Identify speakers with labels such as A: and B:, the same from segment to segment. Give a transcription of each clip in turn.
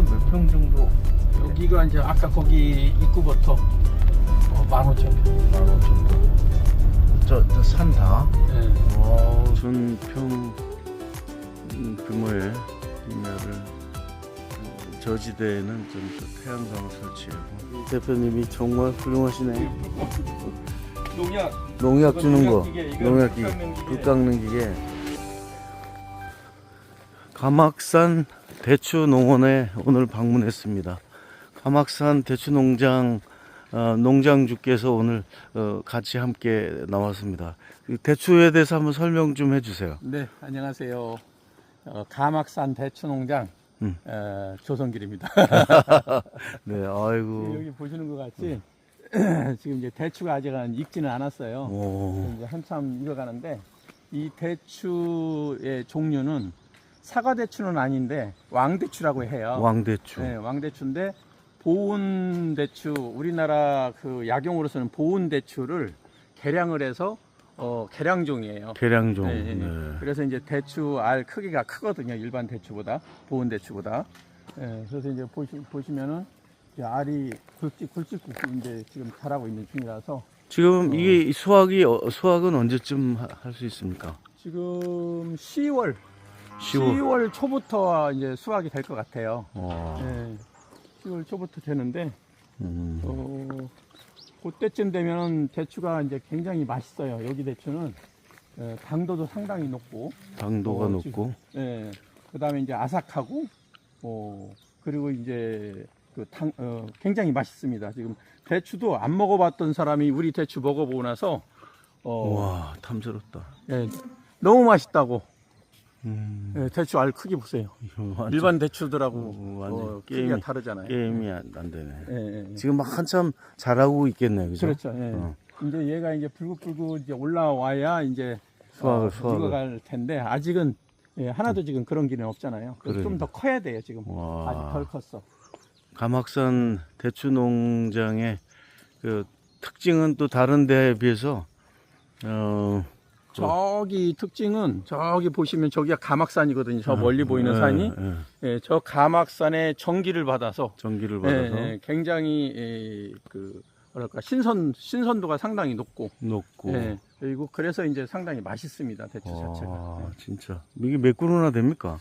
A: 평 정도. 여기가 이제 아까 거기 입구부터 어, 15,000평.
B: 15,000평. 저, 저산 다?
A: 예.
B: 와, 음, 규모의 임야를 어, 저지대에는 좀또 태양광을 설치하고 대표님이 정말 훌륭하시네.
A: 농약.
B: 농약 주는 거,
A: 농약기계, 이건
B: 농약 기계,
A: 불 깎는 기계.
B: 불 깎는 기계. 가막산 대추 농원에 오늘 방문했습니다. 가막산 대추 농장 어, 농장주께서 오늘 어, 같이 함께 나왔습니다. 그 대추에 대해서 한번 설명 좀 해주세요.
A: 네, 안녕하세요. 어, 가막산 대추 농장
B: 음.
A: 어, 조성길입니다.
B: 네, 아이고,
A: 여기 보시는 것 같이 지금 이제 대추가 아직 은 익지는 않았어요.
B: 오,
A: 이제 한참 익어가는데 이 대추의 종류는 사과 대추는 아닌데 왕대추라고 해요.
B: 왕대추.
A: 네, 왕대추인데 보온 대추 우리나라 그 약용으로서는 보온 대추를 개량을 해서 어, 개량종이에요.
B: 계량종.
A: 네, 네, 네.
B: 네.
A: 그래서 이제 대추 알 크기가 크거든요. 일반 대추보다 보온 대추보다. 예, 그래서 이제 보시, 보시면은 이제 알이 굵직 굵직 이제 지금 자라고 있는 중이라서
B: 지금 이게 수확이 어, 수확은 언제쯤 할 수 있습니까?
A: 지금 10월
B: 10월.
A: 10월 초부터 이제 수확이 될 것 같아요.
B: 와,
A: 예, 10월 초부터 되는데
B: 음,
A: 어, 그때쯤 되면 대추가 이제 굉장히 맛있어요. 여기 대추는 예, 당도도 상당히 높고
B: 당도가
A: 어,
B: 높고.
A: 예. 그다음에 이제 아삭하고 어 그리고 이제 그 당, 어, 굉장히 맛있습니다. 지금 대추도 안 먹어봤던 사람이 우리 대추 먹어보고 나서 어,
B: 와, 탐스럽다.
A: 예, 너무 맛있다고.
B: 음,
A: 예, 대추 알 크기 보세요.
B: 완전
A: 일반 대추들하고
B: 어, 완전
A: 어,
B: 게임이-
A: 크기가 다르잖아요.
B: 게임이 안, 안 되네.
A: 예, 예, 예.
B: 지금 막 한참 잘하고 있겠네, 그죠?
A: 그렇죠. 예.
B: 어.
A: 이제 얘가 이제 불긋불긋 이제 올라와야 이제
B: 수확을,
A: 어,
B: 수확을.
A: 익어갈 텐데 아직은 예, 하나도 지금 그런 기는 없잖아요. 좀
B: 그러니까.
A: 더 커야 돼요 지금.
B: 와.
A: 아직 덜 컸어.
B: 가막산 대추 농장의 그 특징은 또 다른 데에 비해서 어,
A: 저기 특징은 저기 보시면 저기가 가막산이거든요. 저 멀리 보이는
B: 예,
A: 산이.
B: 예,
A: 예, 저 가막산에 전기를 받아서
B: 전기를
A: 예,
B: 받아서
A: 예, 굉장히 예, 그 뭐랄까 신선 신선도가 상당히 높고
B: 녹고.
A: 예, 그리고 그래서 이제 상당히 맛있습니다 대추 자체가.
B: 와, 진짜 이게 몇 그루나 됩니까?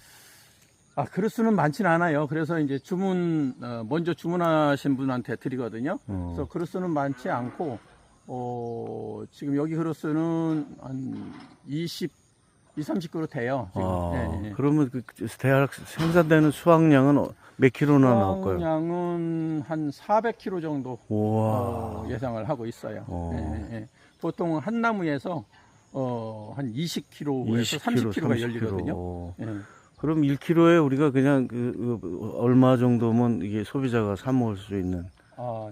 A: 아 그릇수는 많지는 않아요. 그래서 이제 주문 어, 먼저 주문하신 분한테 드리거든요.
B: 어.
A: 그래서 그릇수는 많지 않고 어, 지금 여기 그릇수는 한 20, 2, 30그릇 돼요. 지금.
B: 아,
A: 예, 예.
B: 그러면 그 대략 생산되는 수확량은 어- 몇 킬로나 나올까요?
A: 수확량은 한 400kg 정도. 어, 예상을 하고 있어요.
B: 어.
A: 예, 예. 보통 한 나무에서 어, 한 20kg에서
B: 20kg,
A: 30kg가 열리거든요.
B: 어.
A: 예.
B: 그럼 1kg에 우리가 그냥 그, 그 얼마 정도면 이게 소비자가 사 먹을 수 있는
A: 아,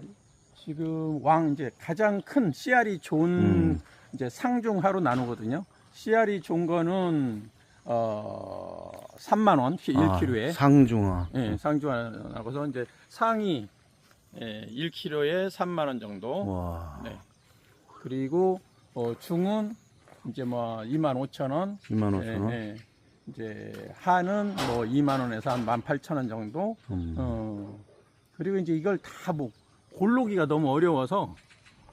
A: 지금 왕 이제 가장 큰 씨알이 좋은
B: 음.
A: 이제 상중하로 나누거든요. 씨알이 좋은 거는 어 3만 원 1kg에
B: 아, 상중하.
A: 예, 상중하고서 이제 상이 예, 1kg에 3만 원 정도.
B: 와.
A: 네. 그리고 어, 중은 이제 뭐 2만 5천 원.
B: 2만 5천
A: 예,
B: 원.
A: 예. 이제 한은 뭐 2만 원에서 한 1만 8천 원 정도.
B: 음.
A: 어, 그리고 이제 이걸 다뭐 고르기가 너무 어려워서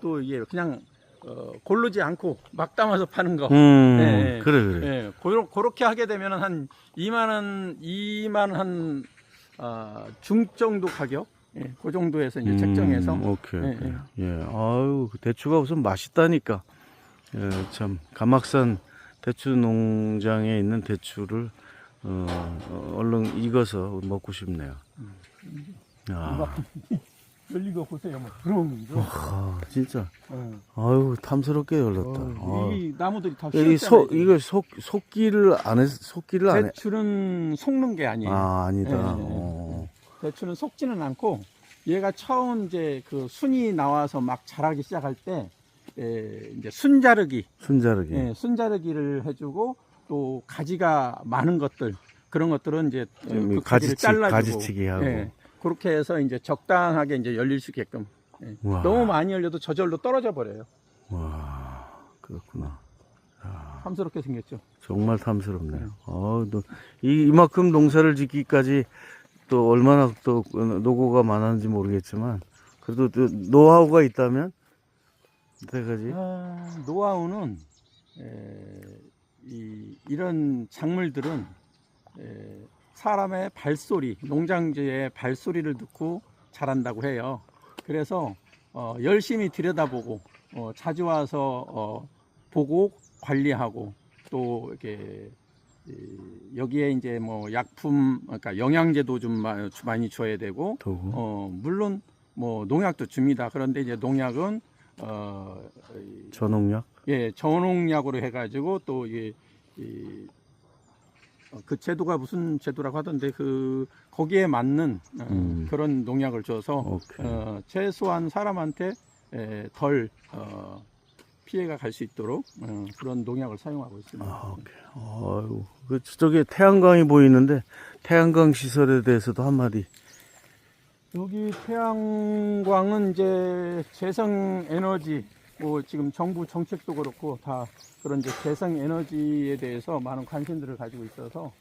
A: 또 이게 그냥 어, 고르지 않고 막 담아서 파는 거.
B: 음,
A: 예, 예.
B: 그래 그래.
A: 예, 고로, 그렇게 하게 되면 한 2만 원, 2만 한 아, 중정도 가격, 예, 그 정도에서 이제 책정해서
B: 음, 오케이.
A: 예,
B: 오케이. 예. 아유, 그 대추가 우선 맛있다니까. 예, 참 가막산 대추 농장에 있는 대추를 어, 어, 얼른 익어서 먹고 싶네요. 야,
A: 열리고 보세요, 뭐 그런 거.
B: 아, 진짜.
A: 어,
B: 아유, 탐스럽게 열렸다.
A: 어,
B: 아.
A: 이 나무들이 다 쉬었잖아요.
B: 속
A: 지금.
B: 이거 속 속기를 안 해, 속기를 안 해.
A: 대추는 속는 게 아니에요.
B: 아, 아니다.
A: 예, 예, 예.
B: 어.
A: 대추는 속지는 않고 얘가 처음 이제 그 순이 나와서 막 자라기 시작할 때 에, 이제 순자르기,
B: 순자르기.
A: 예, 순자르기를 해주고 또 가지가 많은 것들 그런 것들은 이제 어, 좀그
B: 가지치-
A: 잘라주고
B: 가지치기 하고.
A: 예, 그렇게 해서 이제 적당하게 이제 열릴 수 있게끔 예.
B: 와.
A: 너무 많이 열려도 저절로 떨어져 버려요.
B: 와, 그렇구나.
A: 탐스럽게 생겼죠.
B: 정말 탐스럽네요.
A: 네.
B: 어, 너, 이, 이만큼 농사를 짓기까지 또 얼마나 또 노고가 많았는지 모르겠지만 그래도 또 노하우가 있다면 어떡하지?
A: 아, 노하우는 에, 이, 이런 작물들은 에, 사람의 발소리, 농장주의 발소리를 듣고 자란다고 해요. 그래서 어, 열심히 들여다보고 어, 자주 와서 어, 보고 관리하고 또 이렇게 이, 여기에 이제 뭐 약품, 그러니까 영양제도 좀 마- 많이 줘야 되고
B: 도구.
A: 어, 물론 뭐 농약도 줍니다. 그런데 이제 농약은 어, 이-
B: 전농약?
A: 예, 전농약으로 해가지고 또 이게 이, 어, 그 제도가 무슨 제도라고 하던데 그 거기에 맞는 어,
B: 음.
A: 그런 농약을 줘서
B: 오케이.
A: 어, 최소한 사람한테 에, 덜 어, 피해가 갈 수 있도록 어, 그런 농약을 사용하고 있습니다.
B: 아, 오케이. 아유, 그 저쪽에 태양광이 보이는데 태양광 시설에 대해서도 한마디.
A: 여기 태양광은 이제 재생 에너지 뭐 지금 정부 정책도 그렇고 다 그런 이제 재생 에너지에 대해서 많은 관심들을 가지고 있어서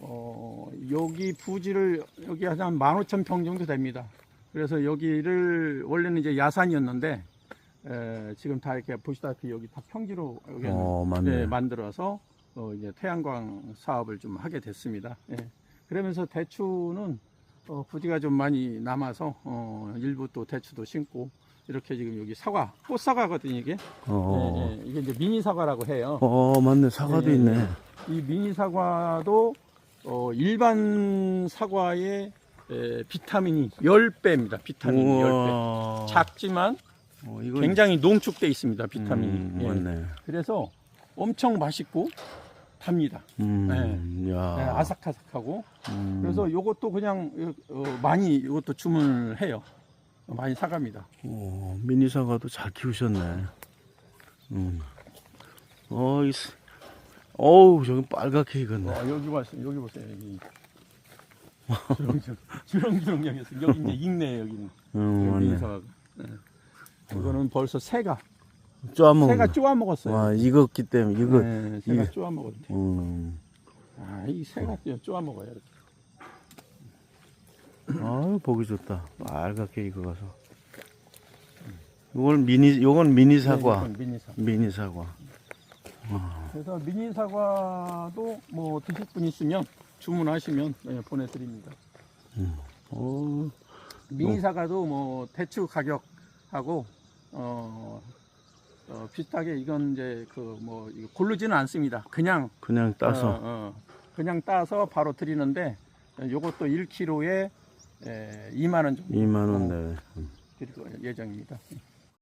A: 어 여기 부지를 여기 한 15,000평 정도 됩니다. 그래서 여기를 원래는 이제 야산이었는데 에, 지금 다 이렇게 보시다시피 여기 다 평지로 여기는
B: 어. 네,
A: 만들어서 어, 이제 태양광 사업을 좀 하게 됐습니다. 예. 그러면서 대추는 어, 부지가 좀 많이 남아서 어, 일부 또 대추도 심고 이렇게 지금 여기 사과, 꽃사과거든요 이게.
B: 어,
A: 예, 예. 이게 이제 미니 사과라고 해요.
B: 어, 맞네. 사과도
A: 예, 예,
B: 있네.
A: 이 미니 사과도 어, 일반 사과의 에, 비타민이 10배입니다. 비타민이 10배.
B: 우와.
A: 작지만
B: 어, 이건
A: 굉장히 농축돼 있습니다. 비타민이.
B: 음,
A: 예.
B: 맞네.
A: 그래서 엄청 맛있고 답니다.
B: 음, 야.
A: 네, 아삭아삭하고
B: 음,
A: 그래서 요것도 그냥 어, 많이 이것도 주문을 해요. 어, 많이 사갑니다.
B: 어, 미니 사과도 잘 키우셨네. 음. 어, 이, 스- 어우, 저기 빨갛게 익었네.
A: 어, 여기 보세요. 여기 보세요. 여기 주렁주렁 주렁주렁 여기서 여기 이제 익네 여기는.
B: 음,
A: 여기
B: 맞네.
A: 사과가. 네. 이거는 벌써 새가
B: 쪼아먹은
A: 새가
B: 거.
A: 쪼아 먹었어요.
B: 와, 익었기 때문에, 이거,
A: 네, 새가 쪼아 먹었대.
B: 음.
A: 아, 이 새가 쪼아 먹어요. 이렇게.
B: 아유, 보기 좋다. 빨갛게 익어가서. 이건 미니, 요건 미니 사과.
A: 네, 미니 사과.
B: 미니 사과.
A: 그래서 미니 사과도 뭐 드실 분 있으면 주문하시면 네, 보내드립니다.
B: 어,
A: 미니 사과도 뭐 대추 가격하고 어, 어, 비슷하게 이건 이제 그 뭐 고르지는 않습니다. 그냥
B: 그냥 따서.
A: 어, 어, 그냥 따서 바로 드리는데 요것도 1kg에 2만 원 정도
B: 2만원
A: 어.
B: 내외.
A: 드릴 예정입니다.